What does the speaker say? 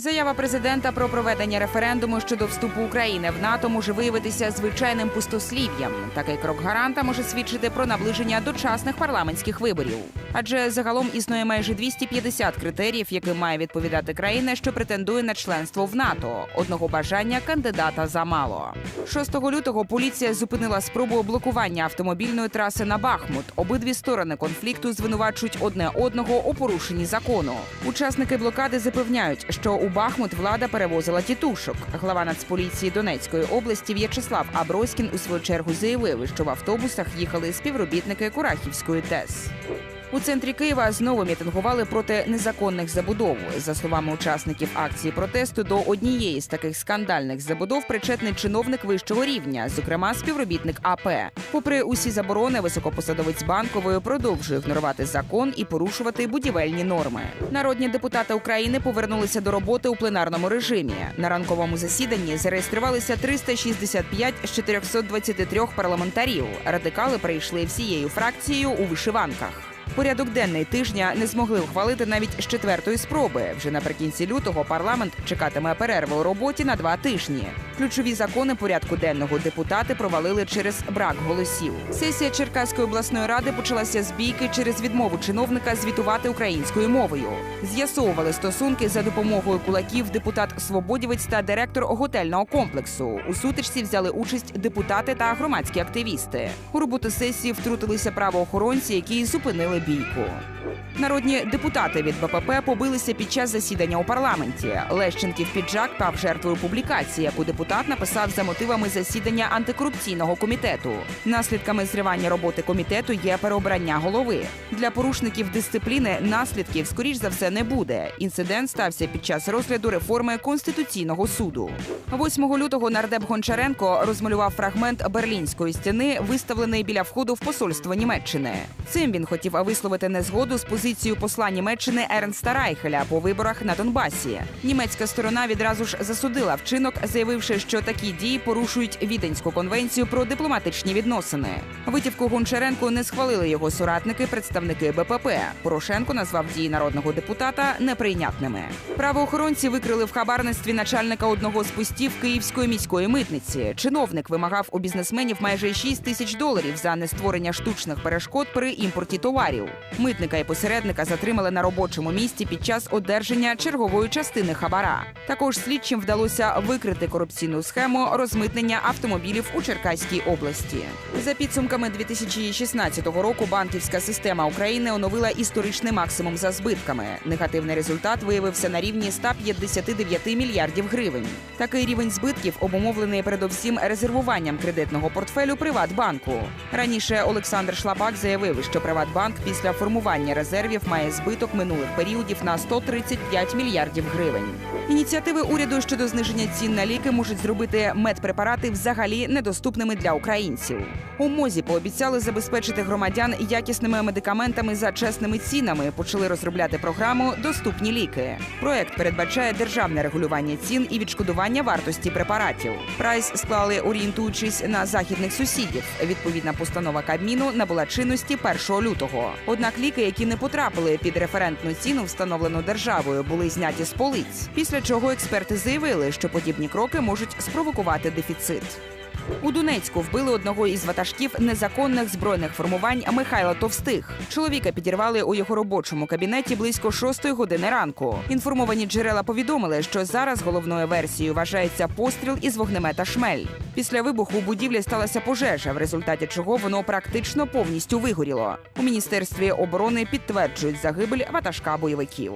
Заява президента про проведення референдуму щодо вступу України в НАТО може виявитися звичайним пустослів'ям. Такий крок гаранта може свідчити про наближення дочасних парламентських виборів. Адже загалом існує майже 250 критеріїв, яким має відповідати країна, що претендує на членство в НАТО. Одного бажання кандидата замало. 6 лютого поліція зупинила спробу блокування автомобільної траси на Бахмут. Обидві сторони конфлікту звинувачують одне одного у порушенні закону. Учасники блокади запевняють, що у Бахмут влада перевозила тітушок. Глава Нацполіції Донецької області В'ячеслав Аброськін у свою чергу заявив, що в автобусах їхали співробітники Курахівської ТЕС. У центрі Києва знову мітингували проти незаконних забудов. За словами учасників акції протесту, до однієї з таких скандальних забудов причетний чиновник вищого рівня, зокрема співробітник АП. Попри усі заборони, високопосадовець банкової продовжує ігнорувати закон і порушувати будівельні норми. Народні депутати України повернулися до роботи у пленарному режимі. На ранковому засіданні зареєструвалися 365 з 423 парламентарів. Радикали прийшли всією фракцією у вишиванках. Порядок денний тижня не змогли ухвалити навіть з четвертої спроби. Вже наприкінці лютого парламент чекатиме перерви у роботі на два тижні. Ключові закони порядку денного депутати провалили через брак голосів. Сесія Черкаської обласної ради почалася з бійки через відмову чиновника звітувати українською мовою. З'ясовували стосунки за допомогою кулаків депутат Свободівець та директор готельного комплексу. У сутичці взяли участь депутати та громадські активісти. У роботу сесії втрутилися правоохоронці, які зупинили 帝国。Народні депутати від БПП побилися під час засідання у парламенті. Лещенків піджак пав жертвою публікації, яку депутат написав за мотивами засідання антикорупційного комітету. Наслідками зривання роботи комітету є переобрання голови. Для порушників дисципліни наслідків, скоріш за все, не буде. Інцидент стався під час розгляду реформи конституційного суду. 8 лютого нардеп Гончаренко розмалював фрагмент берлінської стіни, виставлений біля входу в посольство Німеччини. Цим він хотів висловити незгоду з позицією посла Німеччини Ернста Райхеля по виборах на Донбасі. Німецька сторона відразу ж засудила вчинок, заявивши, що такі дії порушують Віденську конвенцію про дипломатичні відносини. Витівку Гончаренко не схвалили його соратники, представники БПП. Порошенко назвав дії народного депутата неприйнятними. Правоохоронці викрили в хабарництві начальника одного з постів Київської міської митниці. Чиновник вимагав у бізнесменів майже 6 тисяч доларів за нестворення штучних перешкод при імпорті товарів. Митника і посередника затримали на робочому місці під час одержання чергової частини хабара. Також слідчим вдалося викрити корупційну схему розмитнення автомобілів у Черкаській області. За підсумками 2016 року банківська система України оновила історичний максимум за збитками. Негативний результат виявився на рівні 159 мільярдів гривень. Такий рівень збитків обумовлений передовсім резервуванням кредитного портфелю Приватбанку. Раніше Олександр Шлапак заявив, що Приватбанк після формування резервів має збиток минулих періодів на 135 мільярдів гривень. Ініціативи уряду щодо зниження цін на ліки можуть зробити медпрепарати взагалі недоступними для українців. У мозі пообіцяли забезпечити громадян якісними медикаментами за чесними цінами. Почали розробляти програму Доступні ліки. Проект передбачає державне регулювання цін і відшкодування вартості препаратів. Прайс склали орієнтуючись на західних сусідів. Відповідна постанова Кабміну набула чинності 1 лютого. Однак ліки, які не потрапили під референтну ціну, встановлену державою, були зняті з полиць. Після чого експерти заявили, що подібні кроки можуть спровокувати дефіцит. У Донецьку вбили одного із ватажків незаконних збройних формувань Михайла Товстих. Чоловіка підірвали у його робочому кабінеті близько 6 години ранку. Інформовані джерела повідомили, що зараз головною версією вважається постріл із вогнемета шмель. Після вибуху у будівлі сталася пожежа, в результаті чого воно практично повністю вигоріло. У міністерстві оборони підтверджують загибель ватажка бойовиків.